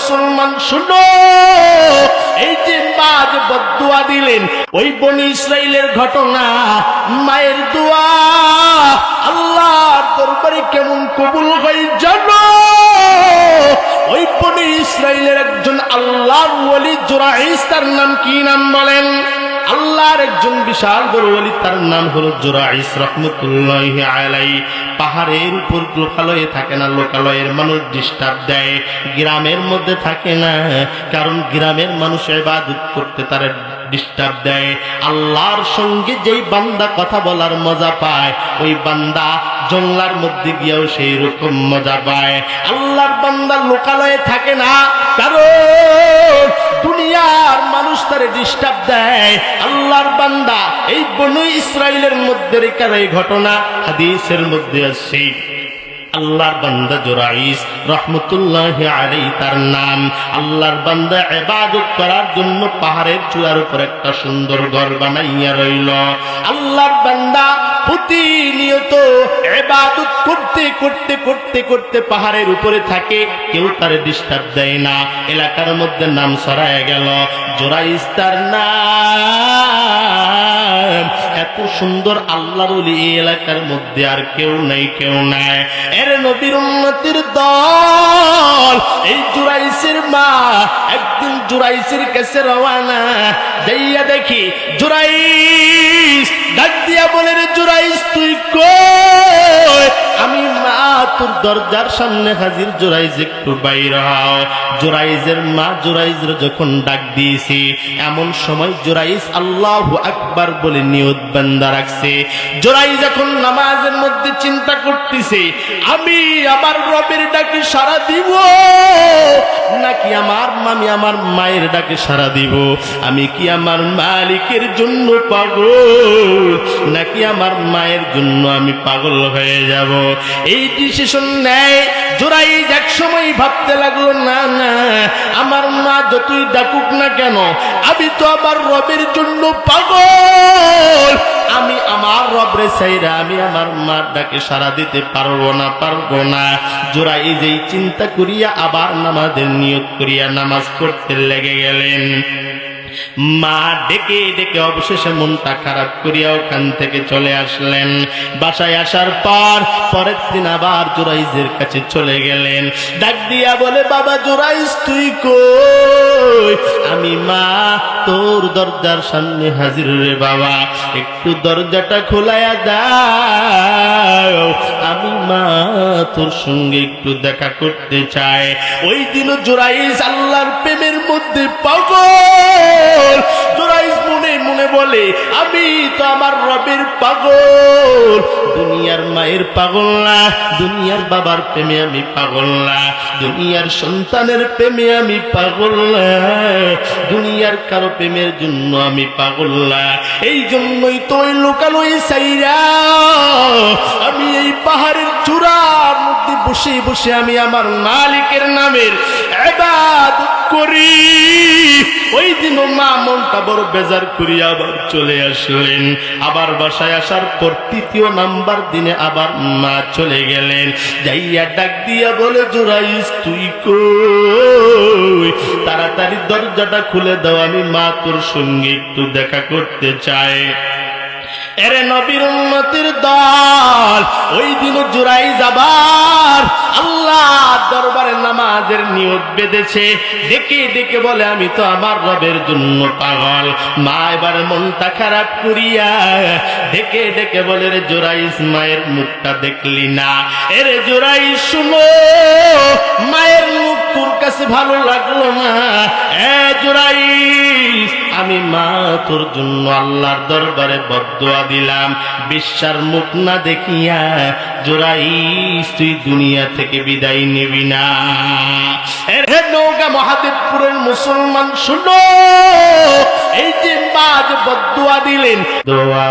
মুসলমান, শুনো। এই যে মা যে বদুয়া দিলেন, ওই বনি ইসরাইলের ঘটনা, মায়ের দোয়া। আল্লাহর দরবারে কেমন কবুল হয়ে জানো? ওই বনি ইসরাইলের একজন আল্লাহর ওলি জোরাইস, তার নাম কি নাম বলেন? আল্লাহর একজন বিশাল বড় অলি তার নাম হলো জোরাইস রহমতুল্লাহ আলাই পাহাড়ের উপর লোকালয়ে থাকে না, লোকালয়ের মানুষ ডিস্টার্ব দেয়, গ্রামের মধ্যে থাকে না, কারণ গ্রামের মানুষ এবাদত করতে তারা ডিস্টার্ব দেয়। আল্লাহর সঙ্গে যেই বান্দা কথা বলার মজা পায়, ওই বান্দা জঙ্গলার মধ্যে গিয়েও সেই রকম মজা পায়। আল্লাহর বান্দা লোকালয়ে থাকে না। কারণ দুনিয়ার মানুষ তারে ডিস্টার্ব দেয়। আল্লাহর বান্দা এই বনু ইসরায়েলের মধ্যে রেখার এই ঘটনা, হাদিসের মধ্যে আছে। আল্লাহর বান্দা জোরাইস, রহমতুল্লাহ আলাই তার নাম। আল্লাহর বান্দা এবাদত করার জন্য পাহাড়ের চূড়ার উপর একটা সুন্দর ঘর বানাইয়া রইল। আল্লাহর বান্দা প্রতিনিয়ত এবাদত করতে করতে করতে করতে পাহাড়ের উপরে থাকে। কেউ তারে ডিস্টার্ব দেয় না। এলাকার মধ্যে নাম সরায় গেল। জোরাইস তার নাম। এত সুন্দর আল্লাহর এই এলাকার মধ্যে আর কেউ নাই কেউ নাই। এর নবীর উন্নতির দল। এই জুরাইসের মা একদিন জুরাইসের কাছে রওয়ানা যাইয়া দেখি জুরাইস ডাক দিয়া বলে রে তুই কই? আমি মা তোর দরজার সামনে হাজির জোরাইজ একটু বাইর হও জোরাইজের মা যখন ডাক দিয়েছি, এমন সময় জোরাইজ আল্লাহ আকবার বলে নিয়ত বান্দা রাখছে। জোরাই যখন নামাজের মধ্যে চিন্তা করতেছে, আমি আমার রবের ডাকে সারা দিব? নাকি আমার মামি আমার মায়ের ডাকে সারা দিব? আমি কি আমার মালিকের জন্য পাগল? নাকি আমার মায়ের জন্য আমি পাগল হয়ে যাব? এই ডিসিশন নেয়। জোরাই এক সময় ভাবতে লাগল, না না, আমার মা যতই ডাকুক না কেন, আমি তো আমার রবের জন্য পাগল। আমি আমার রবরে চাইরা আমি আমার মার ডাকে সারা দিতে পারব না পারব না। জোরাই যেই চিন্তা করিয়া আবার নামাজের নিয়োগ করিয়া নামাজ পড়তে লেগে গেলেন। মা ডেকে ডেকে অবশেষে মনটা খারাপ করিয়া ওখান থেকে চলে আসলেন। বাসায় আসার পর পরের দিন আবার জোরাইজের কাছে চলে গেলেন। ডাক দিয়া বলে, বাবা জোরাইজ, তুই কই? আমি মা, তোর দরজার সামনে হাজির রে বাবা। একটু দরজাটা খোলায়া দাও। আমি মা, তোর সঙ্গে একটু দেখা করতে চাই। ওই দিনও জোরাইজ আল্লাহর প্রেমের মধ্যে পাগল। জোরাইজ মনে মনে বলে, আমি তো আমার রবের পাগল। দুনিয়ার মায়ের পাগল না, দুনিয়ার বাবার প্রেমে আমি পাগল না, দুনিয়ার সন্তানের প্রেমে আমি পাগল না, দুনিয়ার কারও প্রেমের জন্য আমি পাগল না। এই জন্যই তো ওই লোকালয় সাইরা, আমি এই পাহাড়ের চূড়ার মধ্যে বসে বসে আমি আমার মালিকের নামের এবাদত করি। ওই দিন মা মনটা বড় বেজার করিয়া আবার চলে আসলেন। আবার বাসায় আসার পর তৃতীয় নাম্বার দিনে আবার মা চলে গেলেন। যাইয়া ডাক দিয়া বলে, জোরাইস, তুই কই? তাড়াতাড়ি দরজাটা খুলে দাও, আমি মা তোর সঙ্গে একটু দেখা করতে চাই। এরে নবীর উন্নতির দল, ওই দিন জুরাই যাবার আল্লাহ দরবারে নামাজের নিয়ত বেঁধেছে। ডেকে ডেকে বলে, আমি তো আমার রবের জন্য পাগল। মা এবার মনটা খারাপ করিয়া ডেকে ডেকে বলে, রে জোরাইস মায়ের মুখটা দেখলি না। এরে জোরাই শুনো, মায়ের মুখ তোর কাছে ভালো লাগল না। এ জোরাইস আমি মা তোর জন্য আল্লাহর দরবারে বদোয়া দিলাম। বিশ্বার মুখ না দেখিয়া জোরাইস, তুই দুনিয়া থেকে বিদায় নিবি না। নৌকা মহাদেবপুরের মুসলমান, শুনো। এই যে মা বদুয়া দিলেন। দোয়া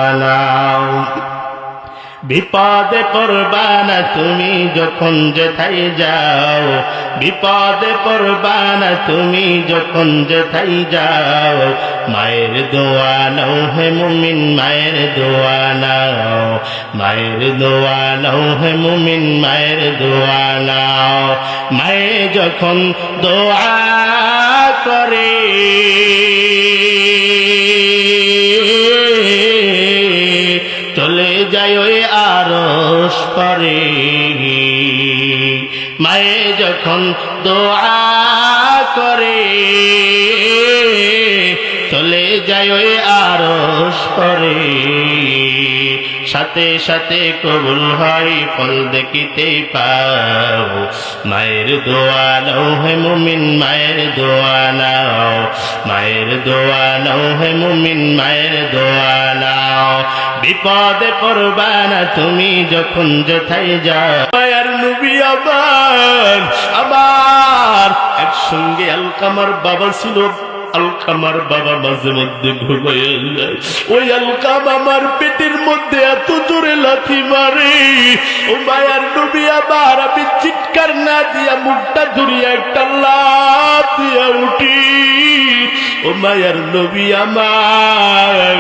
বিপদে পড়বা না তুমি যখন যেথায় যাও। বিপদে পড়বানা তুমি যখন যেথাই যাও। মায়ের দোয়া নাও হে মুমিন, মায়ের দোয়া নাও। মায়ের দোয়া নাও হে মুমিন, মায়ের দোয়া নাও। মায়ে যখন দোয়া করে পরে মায়ে যখন দোয়া করে, চলে যায় ওই আরস পরে। সাথে সাথে কবুল হয়, ফল দেখিতে পাও। মায়ের দোয়া নাও হে মুমিন, মায়ের দোয়া নাও। মায়ের দোয়া নাও হে মুমিন, মায়ের দোয়া নাও। বিপদে পড়বা না তুমি যখন যেথায় যাও। মায়ের নবী আবার আবার একসঙ্গে আলকামার বাবা ছিল। আলকামার বাবা মাঝে মধ্যে ঘুমাইয়া যায়। ওই আলকাম আমার পেটের মধ্যে এত জোরে লাথি মারে। ও মায়ার নবী আবার, আমি চিৎকার না দিয়া মুখটা ধরিয়া একটা লাভ দিয়া উঠি। ও মায়ার নবী আমার।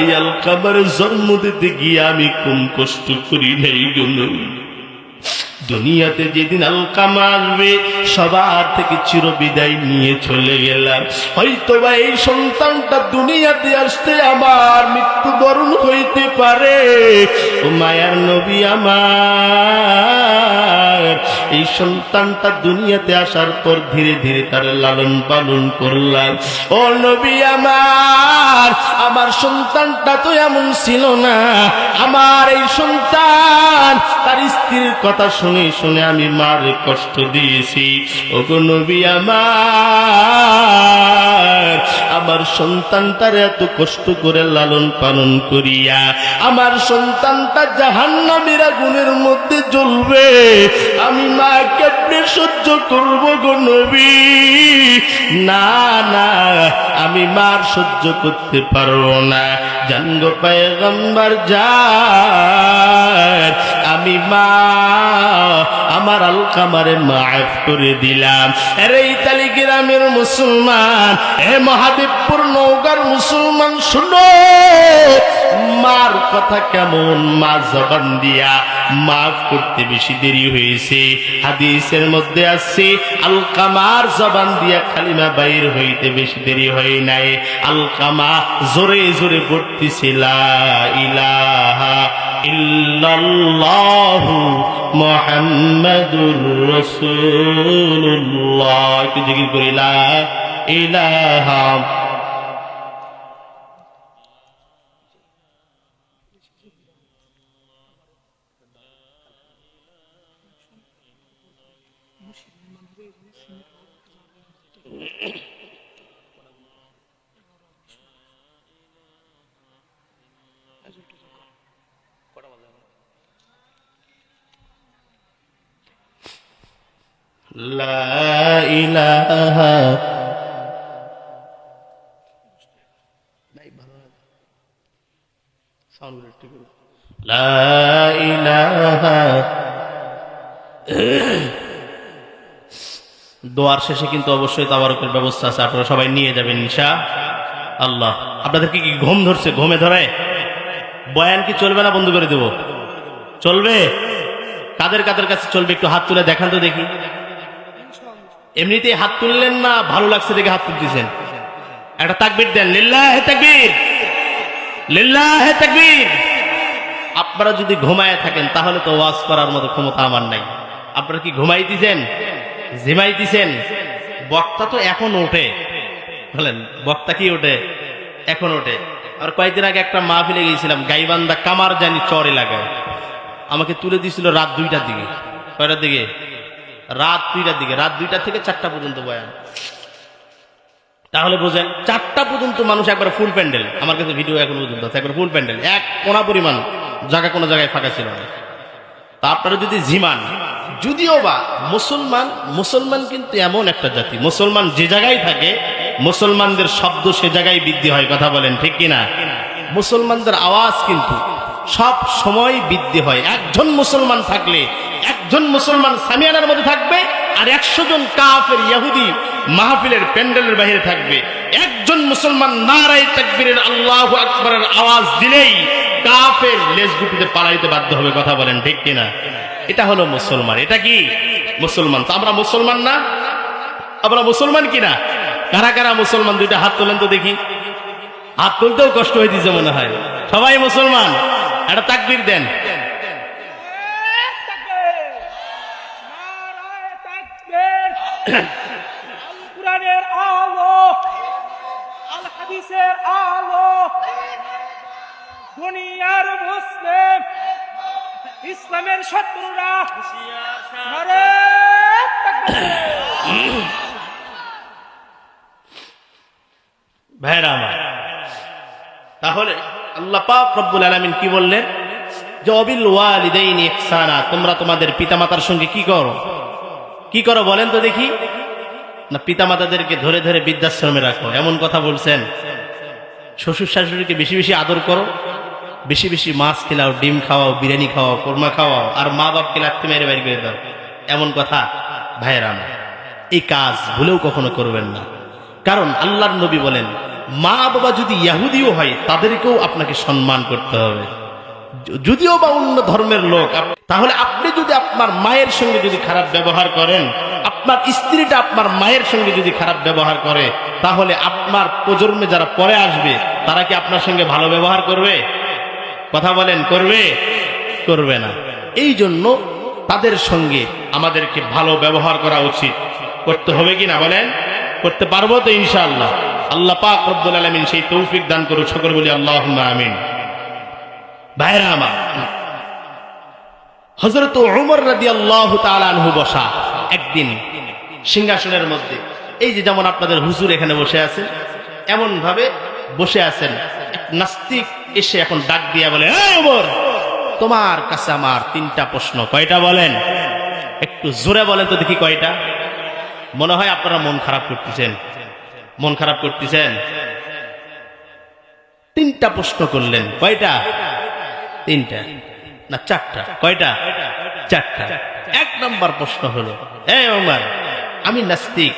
এই আলকামার জন্ম দিতে গিয়ে আমি কম কষ্ট করি নাই। দুনিয়াতে যেদিন আলকামা আসবে, সবার থেকে চির বিদায় নিয়ে চলে গেলাম। হয়তো বা এই সন্তানটা দুনিয়াতে আসতে আমার মৃত্যুবরণ হইতে পারে। ও মায়ার নবী আমার। এই সন্তানটা দুনিয়াতে আসার পর ধীরে ধীরে তার লালন পালন করলাম। ও নবী আমার আমার সন্তানটা তো এমন ছিল না। আমার এই সন্তান, তার স্ত্রীর কথা শুনে শুনে আমি মার কষ্ট দিয়েছি। ও গো নবী আমার আমার সন্তানটার এত কষ্ট করে লালন পালন করিয়া, আমার সন্তানটা জাহান্নামের আগুনের মধ্যে জ্বলবে। আমি মা কেমনে সহ্য করব গো নবী। না না আমি মার সহ্য করতে পারব না। জানগ পায়গম্বর যার আমি মা, আমার আলকামারে মাফ করে দিলাম। আরে ইতালি গ্রামের মুসলমান, এ মহাদেবপুর নৌকার মুসলমান, শুনো। মার কথা কেমন, মা জবান দিয়া মাফ করতে বেশি দেরি হয়েছে। হাদিসের মধ্যে আছে আলকামার জবান দিয়া খালিমা বাইর হইতে বেশি দেরি হয় নাই। আলকামা জোরে জোরে পড়তেছে লা ইলাহা ইল্লাল্লাহু মুহাম্মাদুর রাসূলুল্লাহ একটু জিকির করি লা ইলাহা لا إله لا إله দোয়ার শেষে কিন্তু অবশ্যই তাবারকের ব্যবস্থা আছে আপনারা সবাই নিয়ে যাবেন নিশা আল্লাহ আপনাদেরকে কি ঘুম ধরছে ঘুমে ধরে বয়ান কি চলবে না বন্ধ করে দেব চলবে কাদের কাদের কাছে চলবে একটু হাত তুলে দেখান তো দেখি এমনিতেই হাত তুললেন না, ভালো লাগছে দেখে হাত তুলতেছেন। একটা তাকবির দেন, লিল্লাহ তাকবীর লিল্লাহ তাকবীর। আপনারা যদি ঘুমায় থাকেন, তাহলে তো ওয়াজ করার মতো ক্ষমতা আমার নাই। আপনারা কি ঘুমাইতেছেন? জিমাইতেছেন বক্তা তো এখন ওঠে। বলেন, বক্তা কি ওঠে? এখন ওঠে। আর কয়েকদিন আগে একটা মাহফিলে গিয়েছিলাম, গাইবান্ধা কামার জানি চর এলাকায় আমাকে তুলে দিয়েছিল রাত দুইটার দিকে। কয়টার দিকে? রাত দুইটার দিকে, রাত দুইটা থেকে চারটা পর্যন্ত বয়ান। তাহলে বোঝেন, চারটা পর্যন্ত মানুষ একবার ফুল প্যান্ডেল। আমার কাছে ভিডিও এখন পর্যন্ত আছে, একবার ফুল প্যান্ডেল। এক কোনা পরিমাণ, জায়গা কোনো জায়গায় ফাঁকা ছিল না। তা আপনারা যদি জিমান, যদিও বা মুসলমান মুসলমান কিন্তু এমন একটা জাতি। মুসলমান যে জায়গায় থাকে, মুসলমানদের শব্দ সে জায়গায় বৃদ্ধি হয়, কথা বলেন ঠিক কিনা? মুসলমানদের আওয়াজ কিন্তু সব সময় বৃদ্ধি হয়। একজন মুসলমান থাকলে একজন মুসলমান সামিয়ানার মধ্যে থাকবে আর একশো জন কাফের ইয়াহুদি মাহফিলের প্যান্ডেলের বাইরে থাকবে। একজন মুসলমান নারাই তাকবীরের আল্লাহু আকবরের আওয়াজ দিলেই কাফের লেজ পালাইতে বাধ্য হবে, কথা বলেন ঠিক কিনা? এটা হলো মুসলমান, এটা কি? মুসলমান। তো আমরা মুসলমান না? আমরা মুসলমান কিনা? কারা কারা মুসলমান? দুইটা হাত তোলেন তো দেখি। হাত তুলতেও কষ্ট দিছে মনে হয়। সবাই মুসলমান? একটা তাকবির দেন আল কোরআনের আলো আল হাদিসের আলো, দুনিয়ার মুসলিম, ইসলামের শত্রুরা তাহলে আল্লাহ পাক রব্বুল আলামিন কি বললেন? যে অবিল ওয়ালিদাইনি ইহসানা, তোমরা তোমাদের পিতামাতার সঙ্গে কি করো? কি করো বলেন তো দেখি। না, পিতামাতাদেরকে ধরে ধরে বৃদ্ধাশ্রমে রাখো, এমন কথা বলছেন। শ্বশুর শাশুড়িকে বেশি বেশি আদর করো, বেশি বেশি মাছ খেলাও, ডিম খাওয়াও, বিরিয়ানি খাওয়াও, কোরমা খাওয়াও, আর মা বাপকে লাগতে মেরে বাইর করে দাও। এমন কথা ভাইয়েরা আমার। এই কাজ ভুলেও কখনো করবেন না। কারণ আল্লাহর নবী বলেন মা বাবা যদি ইয়াহুদিও হয়, তাদেরকেও আপনাকে সম্মান করতে হবে। যদিও বা অন্য ধর্মের লোক তাহলে আপনি যদি আপনার মায়ের সঙ্গে যদি খারাপ ব্যবহার করেন, আপনার স্ত্রীটা আপনার মায়ের সঙ্গে যদি খারাপ ব্যবহার করে, তাহলে আপনার প্রজন্মে যারা পরে আসবে, তারা কি আপনার সঙ্গে ভালো ব্যবহার করবে? কথা বলেন, করবে? করবে না। এই জন্য তাদের সঙ্গে আমাদেরকে ভালো ব্যবহার করা উচিত। করতে হবে কি না বলেন? করতে পারব তো ইনশাআল্লাহ। আল্লাহ পাক রব্বুল আলামিন সেই তৌফিক দান করুক, সকল বলি আল্লাহ আমিন। হজরত উমর আল্লাহ তালানহু বসা একদিন সিংহাসনের মধ্যে। এই যে যেমন আপনাদের হুজুর এখানে বসে আছে এমন ভাবে বসে আছেন। নাস্তিক এসে এখন ডাক দিয়া বলে, "এই তোমার কাছে আমার তিনটা প্রশ্ন, কয়টা বলেন? একটু জোরে বলেন তো দেখি কয়টা। মনে হয় আপনারা মন খারাপ করতেছেন। মন খারাপ করতেছেন? তিনটা প্রশ্ন করলেন। কয়টা? তিনটা না চারটা? কয়টা? চারটা। এক নম্বর প্রশ্ন হলো ওমর, আমি নাস্তিক।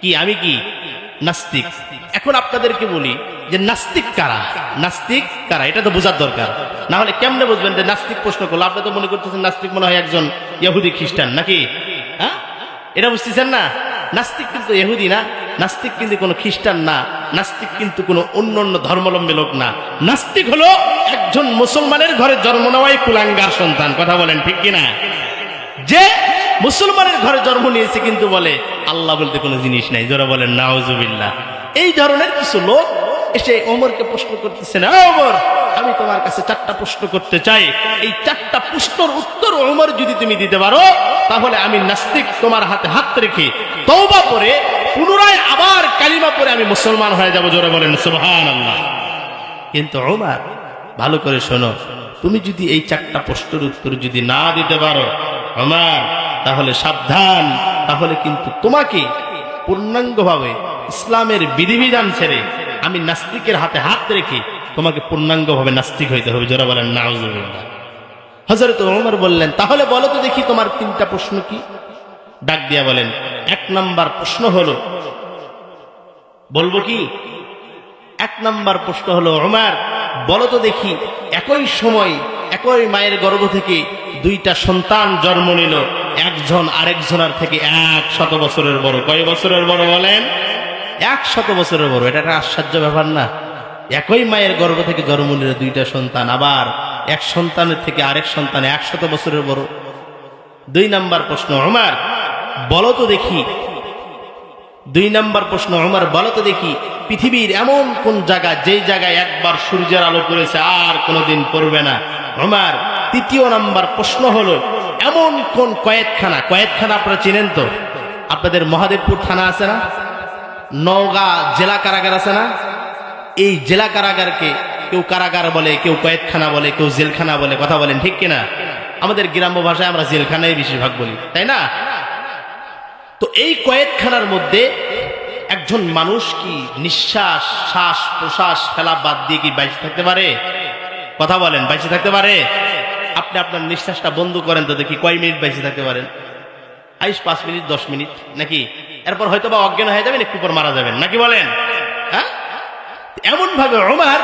কি, আমি কি? নাস্তিক। এখন আপনাদেরকে বলি যে নাস্তিক কারা? নাস্তিক কারা? এটা তো বোঝার দরকার। না হলে কেমনে বুঝবেন যে নাস্তিক প্রশ্ন করল? আপনি তো মনে করতেছেন নাস্তিক মনে হয় একজন ইহুদি খ্রিস্টান, নাকি? হ্যাঁ? এটা বুঝতেছেন না? নাস্তিক কিন্তু এহুদি না, নাস্তিক কিন্তু কোনো খ্রিস্টান না। নাস্তিক কিন্তু কোনো অন্য অন্য ধর্মাবলম্বী লোক না। নাস্তিক হলো একজন মুসলমানের ঘরে জন্ম নেওয়াই কুলাঙ্গার সন্তান। কথা বলেন ঠিক কিনা? যে মুসলমানের ঘরে জন্ম নিয়েছে কিন্তু বলে, আল্লাহ বলতে কোনো জিনিস নাই। যারা বলেন নাওজুবিল্লাহ এই ধরনের কিছু লোক এসে ওমরকে প্রশ্ন করতেছে, না ওমর, আমি তোমার কাছে চারটা প্রশ্ন করতে চাই। এই চারটা প্রশ্নের উত্তর ওমর যদি তুমি দিতে পারো, তাহলে আমি নাস্তিক তোমার হাতে হাত রেখে তওবা করে পুনরায় আবার কালিমা পরে আমি মুসলমান হয়ে যাব, জোরে বলেন, সুবহানাল্লাহ। কিন্তু ওমর ভালো করে শোনো, তুমি যদি এই চারটা প্রশ্নের উত্তর যদি না দিতে পারো ওমর তাহলে সাবধান, তাহলে কিন্তু তোমাকে পূর্ণাঙ্গভাবে ইসলামের বিধিবিধান ছেড়ে আমি নাস্তিকের হাতে হাত রেখে তোমাকে পূর্ণাঙ্গভাবে নাস্তিক হইতে হবে যারা বলেন, নাউজুবিল্লাহ। হজরত ওমর বললেন, তাহলে বলো তো দেখি তোমার তিনটা প্রশ্ন কি? ডাক দিয়া বলেন, এক নাম্বার প্রশ্ন হলো, বলব কি? এক নাম্বার প্রশ্ন হলো ওমর বলো তো দেখি, একই সময় একই মায়ের গর্ভ থেকে দুইটা সন্তান জন্ম নিল, একজন আরেকজনের থেকে এক শত বছরের বড়। কয় বছরের বড় বলেন? এক শত বছরের বড়। এটা একটা আশ্চর্য ব্যাপার না? একই মায়ের গর্ভ থেকে জন্ম নিল দুইটা সন্তান, আবার এক সন্তানের থেকে আরেক সন্তান এক শত বছরের বড়। দুই নাম্বার প্রশ্ন ওমর বলো তো দেখি। দুই নাম্বার প্রশ্ন আমার বলো তো দেখি, পৃথিবীর এমন কোন জায়গা যেই জায়গায় একবার সূর্যের আলো পড়েছে আর কোনোদিন পড়বে না? আমার তৃতীয় নাম্বার প্রশ্ন হলো, এমন কোন কয়েকখানা কয়েকখানা আপনারা চিনেন তো? আপনাদের মহাদেবপুর থানা আছে না? নওগাঁ জেলা কারাগার আছে না? এই জেলা কারাগারকে কেউ কারাগার বলে, কেউ কয়েকখানা বলে, কেউ জেলখানা বলে, কথা বলেন ঠিক কিনা? আমাদের গ্রাম্য ভাষায় আমরা জেলখানায় বেশিরভাগ বলি, তাই না? তো এই কয়েকখানার মধ্যে একজন মানুষ কি নিঃশ্বাস, শ্বাস প্রশ্বাস ফেলা বাদ দিয়ে কি বাইচে থাকতে পারে? কথা বলেন, বাইচে থাকতে পারে? আপনি আপনার নিঃশ্বাসটা বন্ধ করেন তো দেখি কয় মিনিট বাইচে থাকতে পারেন? আইস পাঁচ মিনিট, দশ মিনিট, নাকি? এরপর হয়তো বা অজ্ঞান হয়ে যাবেন, একটু পর মারা যাবেন। নাকি বলেন? হ্যাঁ? এমন ভাবে ওমার,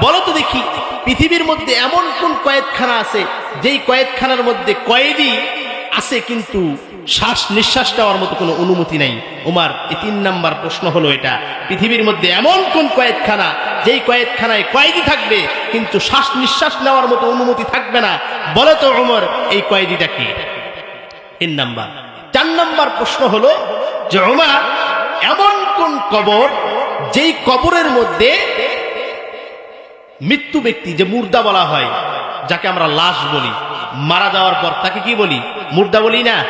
বলো তো দেখি, পৃথিবীর মধ্যে এমন কোন কয়েদখানা আছে, যেই কয়েদখানার মধ্যে কয়েদি আছে কিন্তু শ্বাস নিঃশ্বাস নেওয়ার মতো কোনো অনুমতি নাই। উমার, এই তিন নাম্বার প্রশ্ন হলো এটা। পৃথিবীর মধ্যে এমন কোন কয়েদখানা যেই কয়েদখানায় কয়েদি থাকবে, কিন্তু শ্বাস নিঃশ্বাস নেওয়ার মতো অনুমতি থাকবে না। বলো তো উমর, এই কয়েদিটা কি? তিন নাম্বার। চার নাম্বার প্রশ্ন হলো যে ওমর এমন কোন কবর, যেই কবরের মধ্যে মৃত্যু ব্যক্তি, যে মুর্দা বলা হয়, যাকে আমরা লাশ বলি মারা যাওয়ার পর তাকে কি বলি? মুর্দা বলি না।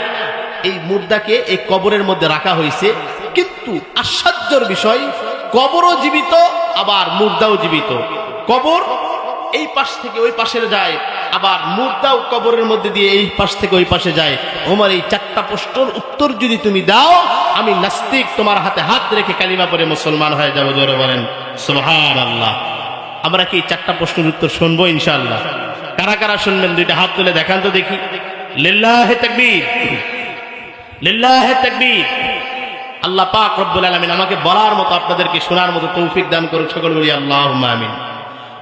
এই মুর্দাকে এই কবরের মধ্যে রাখা হয়েছে। কিন্তু আশ্চর্যর বিষয়, কবরও জীবিত, আবার মুর্দাও জীবিত। কবর এই পাশ থেকে ওই পাশে যায়, আবার মুর্দাও কবরের মধ্যে দিয়ে এই পাশ থেকে ওই পাশে যায়। ওমর, এই চারটা প্রশ্নের উত্তর যদি তুমি দাও, আমি নাস্তিক তোমার হাতে হাত রেখে কালিমা পরে মুসলমান হয়ে যাব। জোরে বলেন সুবহান আল্লাহ আমরা কি চারটা প্রশ্নের উত্তর শুনব ইনশাআল্লাহ? কারা কারা শুনবেন? দুইটা হাত তুলে দেখান তো দেখি। লিল্লাহে তাকবীর। লিল্লাহে তাকবীর। আল্লাহ পাক রব্বুল আলামিন আমাকে বলার মতো, আপনাদেরকে শোনার মতো তৌফিক দান করুক সকল বলি, আল্লাহুম্মা আমিন।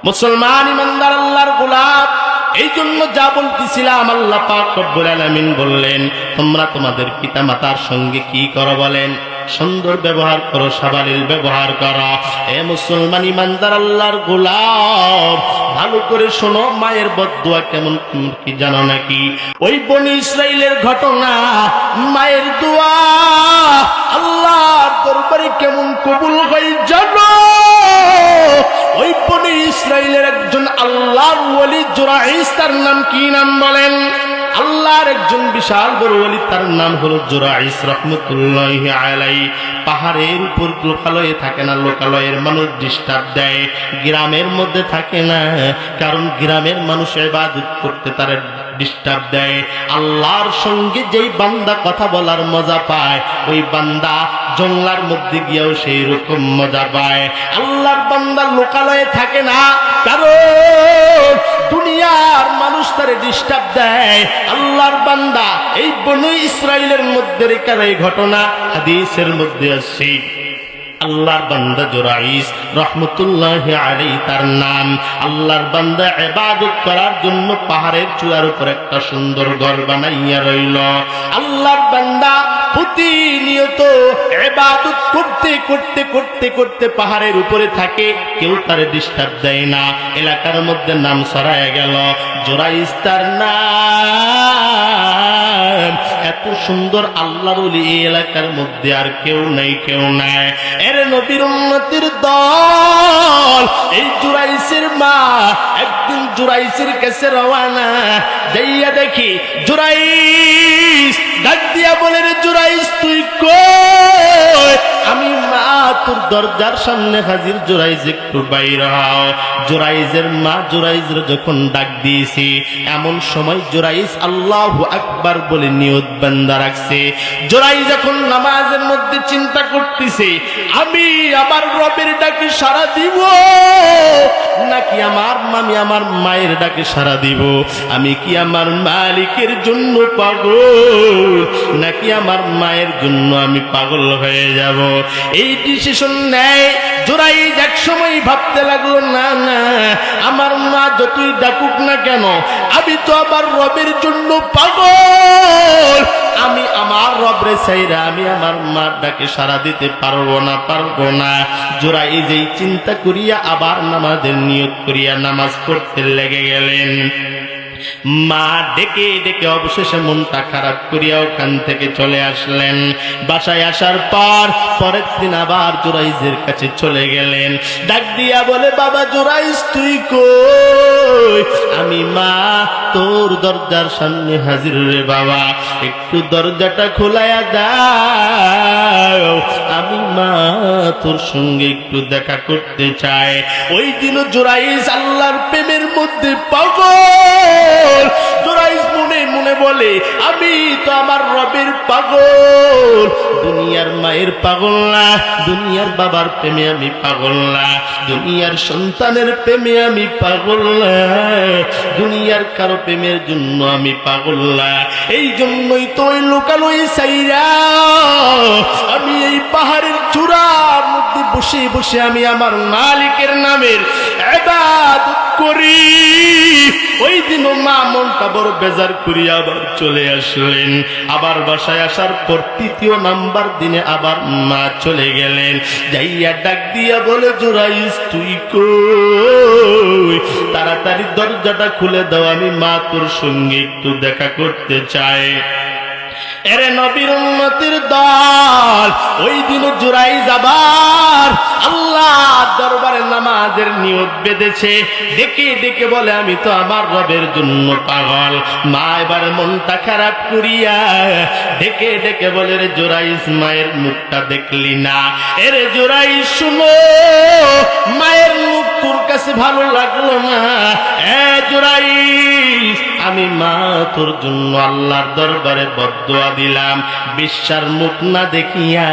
মুসলমান ইমানদার, আল্লাহর গোলাপ এই জন্য যা বলতেছিলাম আল্লাহ পাক রব্বুল আলামিন বললেন, তোমরা তোমাদের পিতা মাতার সঙ্গে কি করো বলেন? সুন্দর ব্যবহার করো, সাবালিল ব্যবহার করো। এ মুসলমান ইমানদার আল্লাহর গোলাপ ভালো করে শোনো, মায়ের বদুয়া কেমন কি জানো নাকি? ওই বনি ইসরাইলের ঘটনা, মায়ের দোয়া। আল্লাহর দরবারে কেমন কবুল হয় জানো? ওই বনি ইসরাইলের একজন আল্লাহর ওয়ালি জোরাইস, তার নাম কি নাম বলেন? আল্লাহর একজন বিশাল বড় তার নাম হলো জোরাইস রহমতুল্লাহ আলাই পাহাড়ের উপর লোকালয়ে থাকে না, লোকালয়ের মানুষ ডিস্টার্ব দেয়, গ্রামের মধ্যে থাকে না, কারণ গ্রামের মানুষ এবার করতে তারা ডিস্টার্ব দেয়। আল্লাহর সঙ্গে যেই বান্দা কথা বলার মজা পায়, ওই বান্দা জংলার মধ্যে গিয়েও সেই রকম মজা পায়। আল্লাহর বান্দা লোকালয়ে থাকে না, কারণ দুনিয়ার মানুষ তারে ডিস্টার্ব দেয়। আল্লাহর বান্দা এই বনু ইসরায়েলের মধ্যে রেখার এই ঘটনা, হাদিসের মধ্যে আছে। আল্লাহর বান্দা জোরাইস, রহমতুল্লাহ আলাই তার নাম। আল্লাহর বান্দা এবাদত করার জন্য পাহাড়ের চূড়ার উপর একটা সুন্দর ঘর বানাইয়া রইল। আল্লাহর বান্দা প্রতিনিয়ত এবাদত করতে করতে করতে করতে পাহাড়ের উপরে থাকে। কেউ তারে ডিস্টার্ব দেয় না। এলাকার মধ্যে নাম সরায় গেল। জোরাইস্তার না। এত সুন্দর আল্লাহর এই এলাকার মধ্যে আর কেউ নাই কেউ নাই। এর নবীর উন্নতির দল, এই জুরাইসের মা একদিন জুরাইসের কাছে রওয়ানা যাইয়া দেখি জুরাইস ডাক দিয়া বলে, রে জুরাইস তুই কই? আমি তোর দরজার সামনে হাজির জোরাইজ একটু বাইর হও জোরাইজের মা জোরাইজের যখন ডাক দিয়েছি, এমন সময় জোরাইজ আল্লাহ আকবার বলে নিয়ত বান্দা রাখছে। জোরাই যখন নামাজের মধ্যে চিন্তা করতেছে, আমি আমার রবের ডাকে সারা দিব? নাকি আমার মামি আমার মায়ের ডাকে সারা দিব? আমি কি আমার মালিকের জন্য পাগল? নাকি আমার মায়ের জন্য আমি পাগল হয়ে যাব? এই ডিসিশন নেয়। জোরাই এক সময় ভাবতে লাগল, না না, আমার মা যতই ডাকুক না কেন, আমি তো আমার রবের জন্য পাগল। আমি আমার রবরে চাইরা আমি আমার মার ডাকে সারা দিতে পারব না পারব না। জোরাই যেই চিন্তা করিয়া আবার নামাজের নিয়োগ করিয়া নামাজ পড়তে লেগে গেলেন। মা ডেকে ডেকে অবশেষে মনটা খারাপ করিয়া ওখান থেকে চলে আসলেন। বাসায় আসার পর পরের দিন আবার জোরাইজের কাছে চলে গেলেন। ডাক দিয়া বলে, বাবা জোরাইজ, তুই কই? আমি, মা তোর দরজার সামনে হাজির রে বাবা। একটু দরজাটা খোলায়া দাও। আমি মা তোর সঙ্গে একটু দেখা করতে চাই। ওই দিন জোরাইজ আল্লাহর প্রেমের মধ্যে পাগল। মনে বলে, আমি তো আমার রবের পাগল। দুনিয়ার মায়ের পাগল না, দুনিয়ার বাবার প্রেমে আমি পাগল না, দুনিয়ার সন্তানের প্রেমে আমি পাগল না, দুনিয়ার কারও প্রেমের জন্য আমি পাগল না। এই জন্যই তো ওই লোকালই সাইরা আমি এই পাহাড়ের চূড়ার মধ্যে বসে বসে আমি আমার মালিকের নামের এবাদত করি। ওই দিনও মা মনটা বড় বেজার করি আবার চলে আসলেন। আবার বাসায় আসার পর তৃতীয় নাম্বার দিনে আবার মা চলে গেলেন। যাইয়া ডাক দিয়া বলে, জোরাইস, তুই কই? তাড়াতাড়ি দরজাটা খুলে দাও, আমি মা তোর সঙ্গে একটু দেখা করতে চাই। এরে নবীর উন্নতির দল, ওই দিন জুরাই যাবার আল্লাহ দরবারে নামাজের নিয়ত বেঁধেছে। ডেকে ডেকে বলে, আমি তো আমার রবের জন্য পাগল। মা এবার মনটা খারাপ করিয়া ডেকে ডেকে বলে, রে জোরাইস মায়ের মুখটা দেখলি না। এরে জোরাই শুনো, মায়ের মুখ তোর কাছে ভালো লাগল না। এ জোরাইস আমি মা তোর জন্য আল্লাহর দরবারে বদোয়া দিলাম। বিশ্বার মুখ না দেখিয়া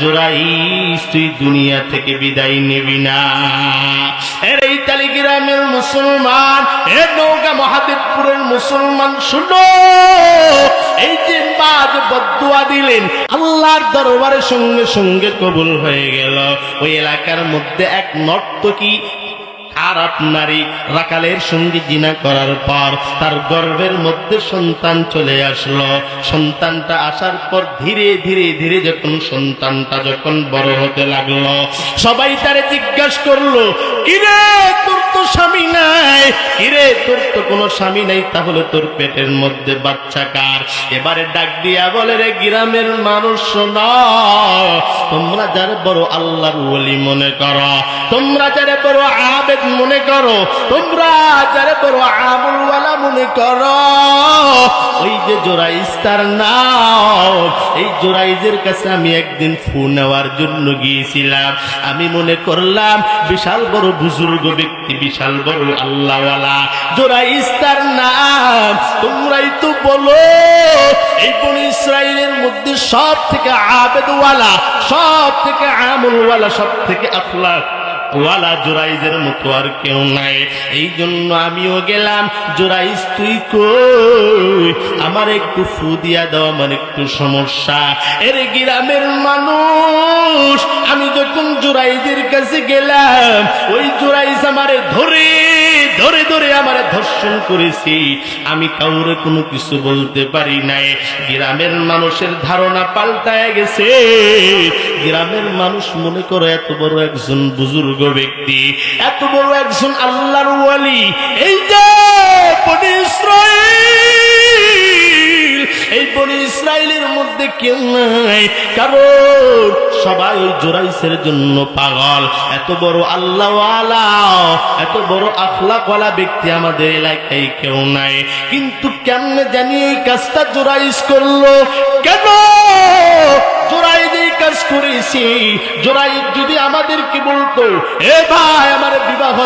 জোরাইস, তুই দুনিয়া থেকে বিদায় নিবি না। এই তালিগ্রামের মুসলমান, এ নৌকা মহাদেবপুরের মুসলমান, শুনো। এই যে যে বদুয়া দিলেন, আল্লাহর দরবারের সঙ্গে সঙ্গে কবুল হয়ে গেল। ওই এলাকার মধ্যে এক নর্তকী খারাপ নারী রাকালের সঙ্গে জিনা করার পর তার গর্ভের মধ্যে সন্তান চলে আসলো। সন্তানটা আসার পর ধীরে ধীরে ধীরে যখন সন্তানটা যখন বড় হতে লাগল, সবাই তারে জিজ্ঞাসা করল, কিরে, তোর তো স্বামী নাই? কিরে, তোর তো কোনো স্বামী নাই, তাহলে তোর পেটের মধ্যে বাচ্চা কার? এবারে ডাক দিয়া বলে, রে গ্রামের মানুষ শোনো, তোমরা যারা বড় আল্লাহর ওলি মনে করো, তোমরা যারা বড় আবেদ মনে করো, তোমরা যারা বড় আমুলওয়ালা মনে করো, ওই যে জোরাইজ তার নাম, এই জোরাইজের কাছে আমি একদিন ফু নেওয়ার জন্য গিয়েছিলাম। আমি মনে করলাম, বিশাল বড় বুজুর্গ ব্যক্তি, বিশাল বড় আল্লাহওয়ালা। জোরাইজ তার নাম, তোমরাই তো বলো, এই বন ইসরায়েলের মধ্যে সব থেকে আবেদওয়ালা সব থেকে আমলওয়ালা সব থেকে আফলাক ওয়ালা জোরাইজের মতো আর কেউ নাই। এই জন্য আমিও গেলাম, জোরাইজ, তুই কই? আমার একটু ফু দিয়া দাও, আমার একটু সমস্যা। এর গ্রামের মানুষ, আমি যখন জোরাইজের কাছে গেলাম, ওই জোরাইজ আমারে ধরে ধরে ধরে আমারে ধর্ষণ করেছি। আমি কাউরে কোনো কিছু বলতে পারি নাই। গ্রামের মানুষের ধারণা পাল্টায় গেছে। গ্রামের মানুষ মনে করে এত বড় একজন বুজুর্গ ব্যক্তি, এত বড় একজন আল্লাহর ওয়ালি, এই যে বনি ইসরাইল, এই বনি ইসরায়েলের মধ্যে কেউ নাই, কারণ সবাই জোরাইসের জন্য পাগল। এত বড় আল্লাহওয়ালা, এত বড় আখলাকওয়ালা ব্যক্তি আমাদের এলাকায় কেউ নাই। কিন্তু কেমনে জানি এই কাজটা জোরাইস করল? কেন? জোরাই যেই কাজ করেছি। জোরাই যদি আমাদেরকে বলতো এ ভাই আমার বিবাহ